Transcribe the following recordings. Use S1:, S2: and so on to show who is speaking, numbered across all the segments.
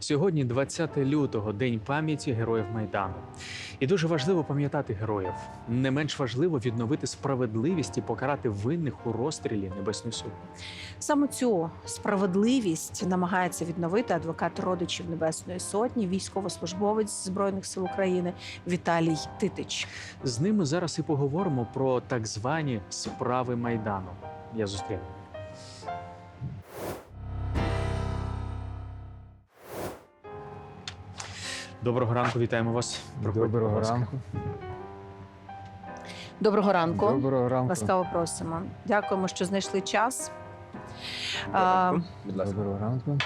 S1: Сьогодні 20 лютого, день пам'яті героїв Майдану. І дуже важливо пам'ятати героїв. Не менш важливо відновити справедливість і покарати винних у розстрілі Небесної Сотні.
S2: Саме цю справедливість намагається відновити адвокат родичів Небесної Сотні, військовослужбовець збройних сил України Віталій Титич.
S1: З ними зараз і поговоримо про так звані справи Майдану. Я зустріну. Доброго ранку, вітаємо вас. Проходьте, будь
S3: Доброго
S1: ласка.
S3: ранку.
S2: Доброго ранку.
S3: Доброго ранку.
S2: Ласкаво просимо. Дякуємо, що знайшли час. А,
S1: Будь ласка.
S3: Доброго ранку.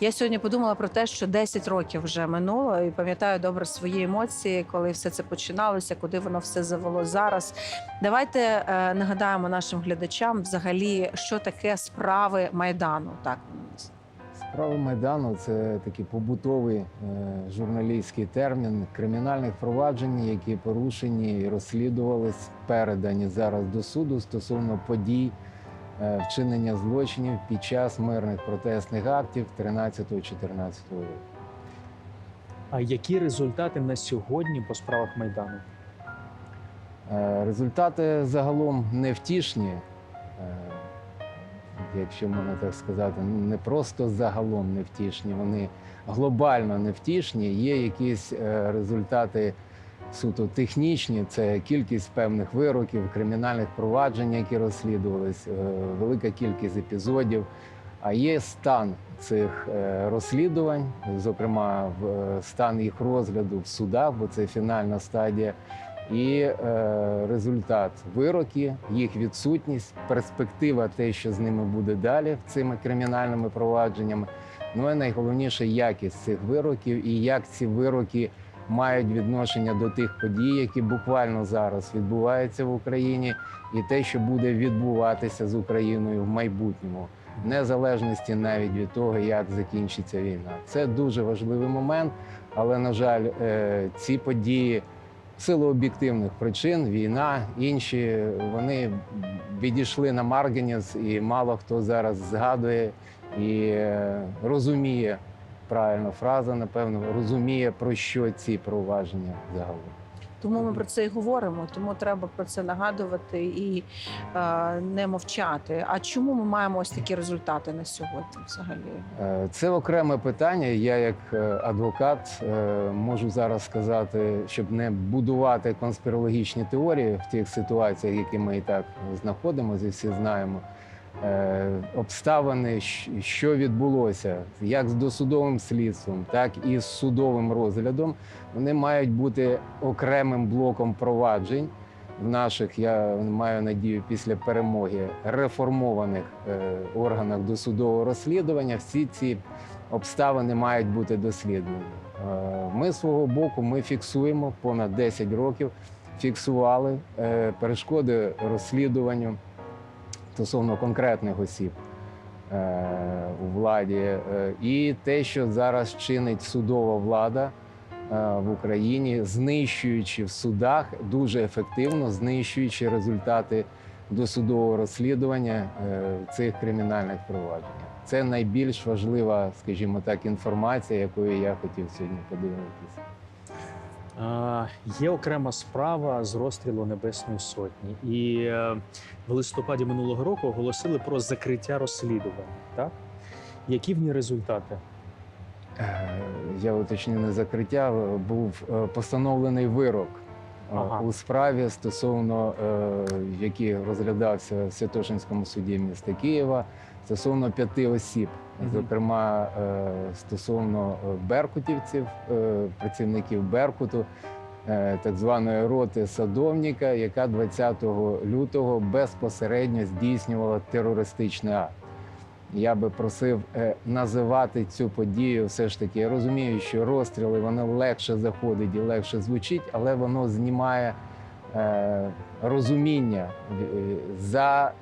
S2: Я сьогодні подумала про те, що 10 років вже минуло, і пам'ятаю добре свої емоції, коли все це починалося, куди воно все завело зараз. Давайте е, нагадаємо нашим глядачам взагалі, що таке справи майдану. Так
S3: Справа Майдану це такий побутовий е, журналістський термін кримінальних проваджень, які порушені і розслідувались, передані зараз до суду стосовно подій е, вчинення злочинів під час мирних протестних актів 13-14 року.
S1: А які результати на сьогодні по справах Майдану?
S3: Е, Результати загалом невтішні, якщо можна так сказати, не просто загалом невтішні, вони глобально невтішні. Є якісь е, результати суто технічні, це кількість певних вироків, кримінальних проваджень, які розслідувались, е, велика кількість епізодів. А є стан цих е, розслідувань, зокрема, стан їх розгляду в судах, бо це фінальна стадія і е, результат вироки, їх відсутність, перспектива, те, що з ними буде далі цими кримінальними провадженнями. Ну і найголовніше якість цих вироків і як ці вироки мають відношення до тих подій, які буквально зараз відбуваються в Україні, і те, що буде відбуватися з Україною в майбутньому, незалежності навіть від того, як закінчиться війна. Це дуже важливий момент, але на жаль, е, ці події силу об'єктивних причин, війна, інші вони відійшли на Маргеніс, і мало хто зараз згадує і е, розуміє правильно фраза, напевно, розуміє про що ці провадження загалом.
S2: Тому ми про це і говоримо. Тому треба про це нагадувати і е, не мовчати. А чому ми маємо ось такі результати на сьогодні? Взагалі,
S3: Е, Це окреме питання. Я, як е, адвокат, е, можу зараз сказати, щоб не будувати конспірологічні теорії в тих ситуаціях, які ми і так знаходимося, і всі знаємо. Е, Обставини, що відбулося, як з досудовим слідством, так і з судовим розглядом, вони мають бути окремим блоком проваджень в наших, я маю надію, після перемоги реформованих е, органах досудового розслідування. Всі ці обставини мають бути досліджені. Е, Ми свого боку ми фіксуємо понад 10 років, фіксували перешкоди розслідуванню стосовно конкретних осіб е, у владі, Е, і те, що зараз чинить судова влада е, в Україні, знищуючи в судах дуже ефективно, знищуючи результати досудового розслідування цих кримінальних проваджень. Це найбільш важлива, скажімо так, інформація, якою я хотів сьогодні поділитися.
S1: Є окрема справа з розстрілу Небесної Сотні, і е, в листопаді минулого року оголосили про закриття розслідування. Так які в ній результати?
S3: Е, Я уточню не закриття. Був е, постановлений вирок
S1: Ага.
S3: у справі стосовно е, який розглядався в Святошинському суді міста Києва стосовно п'яти осіб, зокрема е, стосовно е, беркутівців, е, працівників Беркуту. е, Так званої роти садовника, яка 20 лютого безпосередньо здійснювала терористичний акт. Я би просив е, називати цю подію все ж таки. Я розумію, що розстріли воно легше заходить і легше звучить, але воно знімає е, розуміння е, за,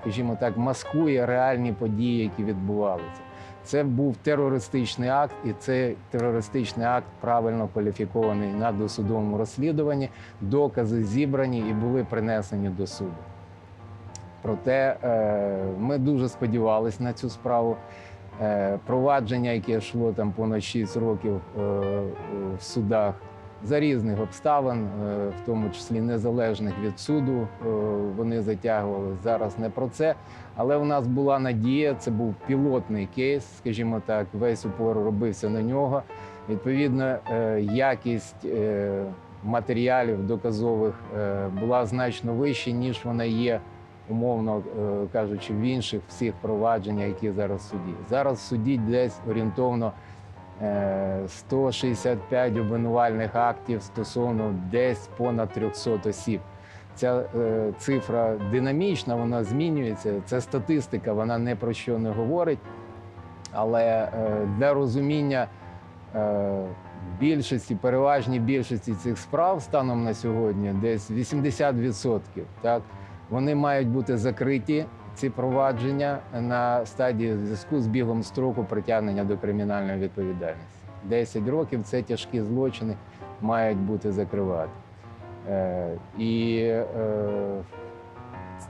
S3: скажімо так, маскує реальні події, які відбувалися. Це був терористичний акт, і цей терористичний акт правильно кваліфікований на досудовому розслідуванні. Докази зібрані і були принесені до суду. Проте е, ми дуже сподівалися на цю справу. Е, Провадження, яке йшло там понад 6 років е, в судах за різних обставин, е, в тому числі незалежних від суду, е, вони затягували. Зараз не про це. Але у нас була надія, це був пілотний кейс, скажімо так, весь упор робився на нього. Відповідно, е, якість е, матеріалів доказових е, була значно вища, ніж вона є, умовно е, кажучи, в інших всіх провадженнях, які зараз в суді. Зараз в суді десь орієнтовно е, 165 обвинувальних актів стосовно десь понад 300 осіб. Ця е, цифра динамічна, вона змінюється. Це статистика, вона не про що не говорить. Але е, для розуміння е, більшості, переважній більшості цих справ станом на сьогодні, десь 80%, так, вони мають бути закриті, ці провадження на стадії зв'язку з бігом строку притягнення до кримінальної відповідальності. 10 років це тяжкі злочини мають бути закривати. Е, і е,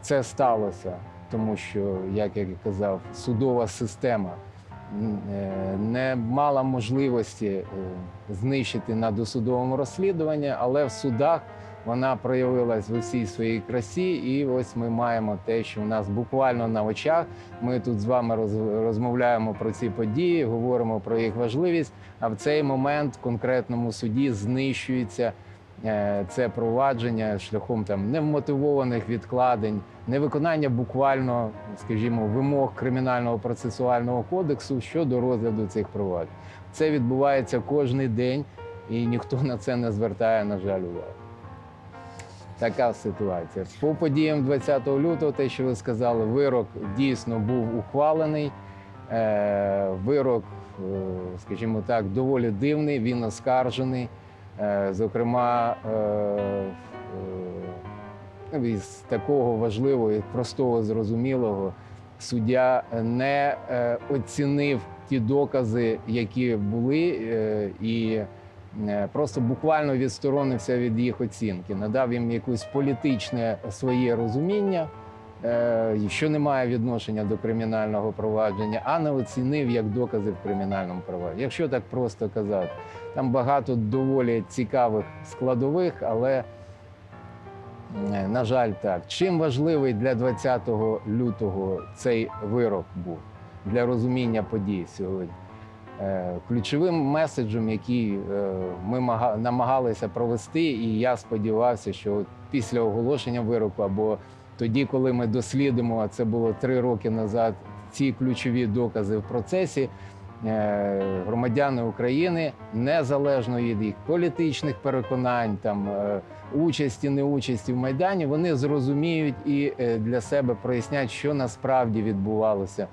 S3: це сталося, тому що, як я казав, судова система е, не мала можливості е, знищити на досудовому розслідуванні, але в судах вона проявилась в усій своїй красі. І ось ми маємо те, що у нас буквально на очах. Ми тут з вами роз- розмовляємо про ці події, говоримо про їх важливість. А в цей момент в конкретному суді знищується е, це провадження шляхом там невмотивованих відкладень, невиконання буквально, скажімо, вимог кримінального процесуального кодексу щодо розгляду цих проваджень. Це відбувається кожен день, і ніхто на це не звертає, на жаль, увагу. Така ситуація. По подіям 20 лютого, те, що ви сказали, вирок дійсно був ухвалений. Е, Вирок, е, скажімо так, доволі дивний, він оскаржений. Е, Зокрема, ну, із такого важливого, і простого, зрозумілого, суддя не оцінив ті докази, які були, і просто буквально відсторонився від їх оцінки, надав їм якусь політичне своє розуміння, е, що не має відношення до кримінального провадження, а не оцінив як докази в кримінальному провадженні. Якщо так просто казати, там багато доволі цікавих складових, але е, на жаль, так. Чим важливий для 20 лютого цей вирок був для розуміння подій сьогодні? Е, Ключовим меседжем, який е, ми намагалися провести, і я сподівався, що після оголошення вироку або тоді, коли ми дослідимо, а це було три роки назад, ці ключові докази в процесі. е, Громадяни України незалежно від їх політичних переконань, там участі, неучасті в майдані, вони зрозуміють і для себе прояснять, що насправді відбувалося.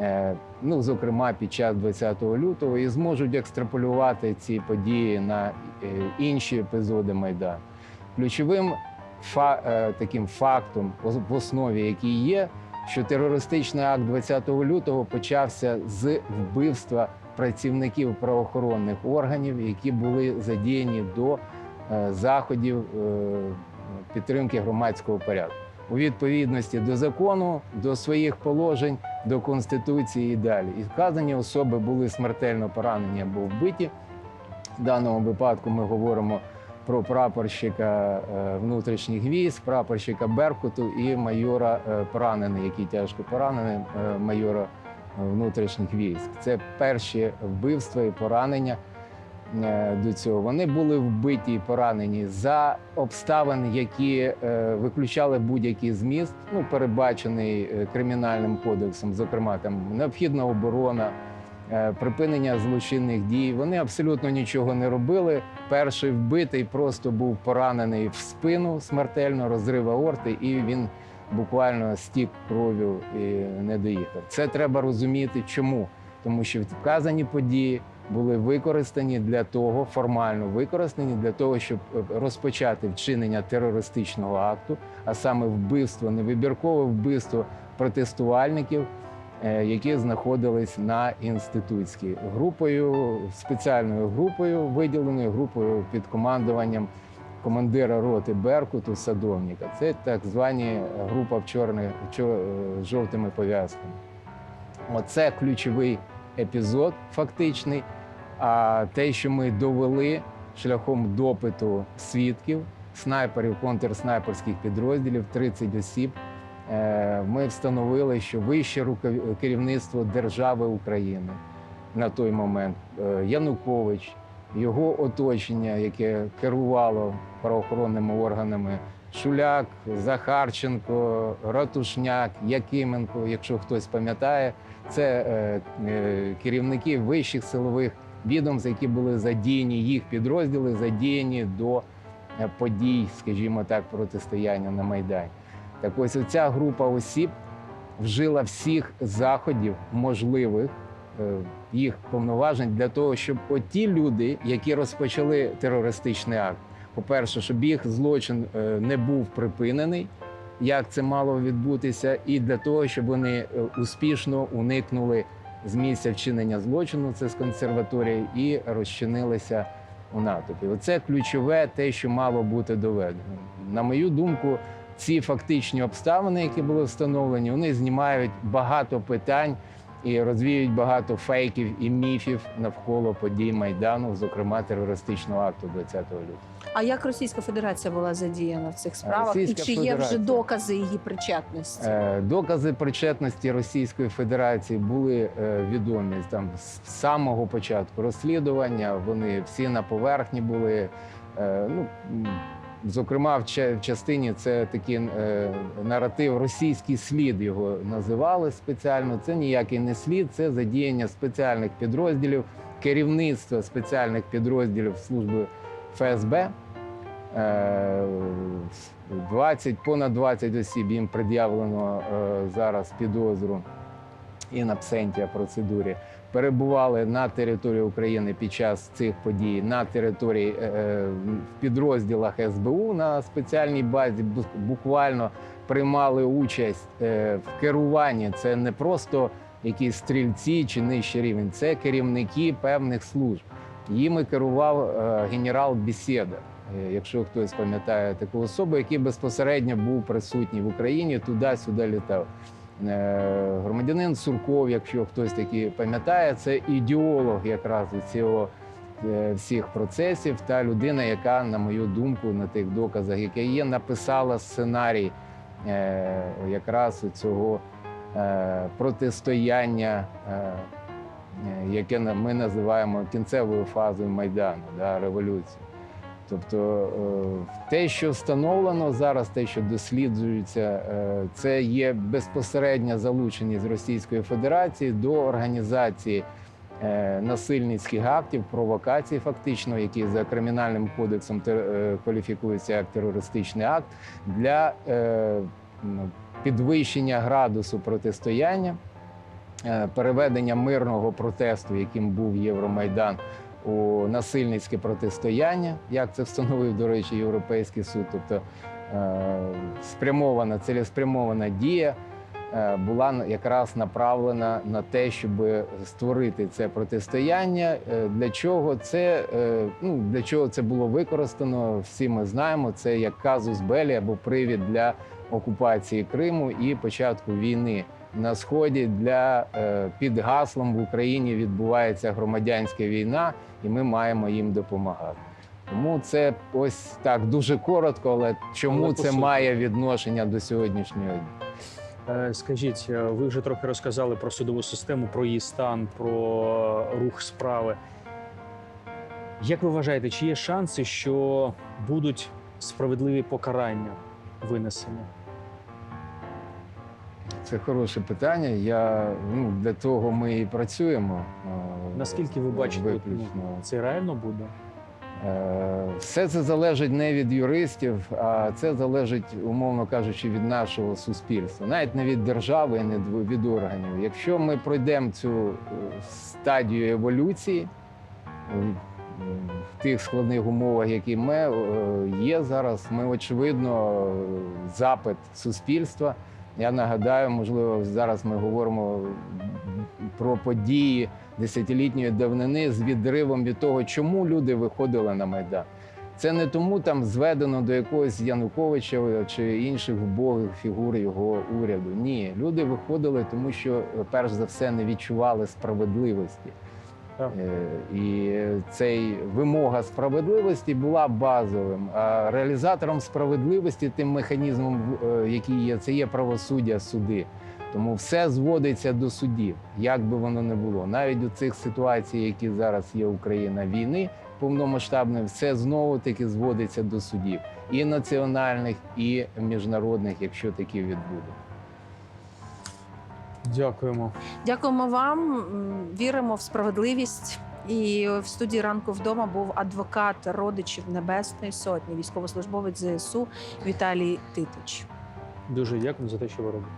S3: Е, Ну, зокрема, під час 20 лютого, і зможуть екстраполювати ці події на е, інші епізоди Майдану. Ключовим е, таким фактом в основі, який є, що терористичний акт 20 лютого почався з вбивства працівників правоохоронних органів, які були задіяні до заходів підтримки громадського порядку у відповідності до закону, до своїх положень, до конституції і далі. І вказані особи були смертельно поранені або вбиті. В даному випадку ми говоримо про прапорщика е, внутрішніх військ, прапорщика Беркуту і майора е, поранений, який тяжко поранений, е, майора внутрішніх військ. Це перші вбивства і поранення до цього. Вони були вбиті і поранені за обставин, які е, виключали будь-який зміст, ну передбачений е, кримінальним кодексом, зокрема там необхідна оборона. е, Припинення злочинних дій вони абсолютно нічого не робили. Перший вбитий просто був поранений в спину смертельно, розрив аорти, і він буквально стік кров'ю і не доїхав. Це треба розуміти, чому тому що вказані події були використані для того, формально використані для того, щоб е, розпочати вчинення терористичного акту, а саме вбивство, невибіркове вбивство протестувальників, е, які знаходились на інститутській групою, спеціальною групою, виділеною групою під командуванням командира роти Беркуту садовника. Це так звані група в чорних е, жовтими пов'язками. Оце ключовий епізод, фактичний. А те, що ми довели шляхом допиту свідків, снайперів, контрснайперських підрозділів, 30 осіб, е, ми встановили, що вище керівництво держави України на той момент е, Янукович, його оточення, яке керувало правоохоронними органами. Шуляк, Захарченко, Ратушняк, Якименко, якщо хтось пам'ятає, це е, е, керівники вищих силових відомств, які були задіяні, їх підрозділи задіяні до е, подій, скажімо так, протистояння на Майдані. Так ось ця група осіб вжила всіх заходів можливих е, їх повноважень для того, щоб оті люди, які розпочали терористичний акт, по-перше, щоб їх злочин е, не був припинений, як це мало відбутися, і для того, щоб вони успішно уникнули з місця вчинення злочину, це з консерваторії, і розчинилися у натовпі. Оце ключове те, що мало бути доведено. На мою думку, ці фактичні обставини, які були встановлені, вони знімають багато питань і розвіють багато фейків і міфів навколо подій майдану, зокрема терористичного акту 20 лютого.
S2: А як Російська Федерація була задіяна в цих справах?
S3: Російська
S2: І чи є вже докази її причетності?
S3: Е, Докази причетності Російської Федерації були е, відомі там з самого початку розслідування. Вони всі на поверхні були. Е, Ну зокрема, в частині це такий е, наратив російський слід його називали спеціально. Це ніякий не слід, це задіяння спеціальних підрозділів, керівництва спеціальних підрозділів служби ФСБ. Е, 20, понад 20 осіб їм пред'явлено е, зараз підозру і на процедурі. Перебували на території України під час цих подій на території е, е, в підрозділах СБУ на спеціальній базі. бу- Буквально приймали участь е, в керуванні. Це не просто якісь стрільці чи нижчий рівень, це керівники певних служб. Їми керував генерал Бісєда. Е, Якщо хтось пам'ятає таку особу, який безпосередньо був присутній в Україні, туди-сюди літав. Е, Громадянин Сурков, якщо хтось такий пам'ятає, це ідеолог якраз цього е, всіх процесів. Та людина, яка, на мою думку, на тих доказах, які є, написала сценарій е, якраз цього е, протистояння, яке ми називаємо кінцевою фазою Майдану, да, революції. Тобто е, те, що встановлено зараз, те, що досліджується, е, це є безпосередня залученість Російської Федерації до організації е, насильницьких актів, провокацій, фактично, які за кримінальним кодексом кваліфікуються як терористичний акт для е, підвищення градусу протистояння, переведення мирного протесту, яким був Євромайдан у насильницьке протистояння, як це встановив, до речі, Європейський суд. Тобто е, спрямована, цілеспрямована дія е, була якраз направлена на те, щоб створити це протистояння. Е, Для чого це ну для чого це було використано? Всі ми знаємо. Це як казус белі або привід для окупації Криму і початку війни на сході для е, під гаслом в Україні відбувається громадянська війна, і ми маємо їм допомагати. Тому це ось так дуже коротко, але чому
S1: Але
S3: це має відношення до сьогоднішнього дня?
S1: Е, Скажіть, е, ви вже трохи розказали про судову систему, про її стан, про рух справи. Як ви вважаєте, чи є шанси, що будуть справедливі покарання винесені?
S3: Це хороше питання. Я ну для того ми і працюємо.
S1: Наскільки ви бачите, ну,
S3: виключно.
S1: це реально буде?
S3: Е, Все це залежить не від юристів, а це залежить, умовно кажучи, від нашого суспільства, навіть не від держави, не від- органів. Якщо ми пройдемо цю е, стадію еволюції е, в тих складних умовах, які ми є зараз, ми очевидно запит суспільства. Я нагадаю, можливо, зараз ми говоримо про події десятилітньої давнини з відривом від того, чому люди виходили на майдан. Це не тому там зведено до якогось Януковича чи інших вбогих фігур його уряду. Ні, люди виходили, тому що перш за все не відчували справедливості. Е, І цей вимога справедливості була базовим. А реалізатором справедливості, тим механізмом, е, який є, це є правосуддя суди. Тому все зводиться до судів, як би воно не було. Навіть у цих ситуацій, які зараз є Україна війни повномасштабної, все знову таки зводиться до судів і національних, і міжнародних, якщо такі відбудуть.
S1: Дякуємо.
S2: Дякуємо вам. Віримо в справедливість. І в студії ранку вдома був адвокат родичів Небесної Сотні, військовослужбовець ЗСУ Віталій Титич.
S1: Дуже дякую за те, що ви робите.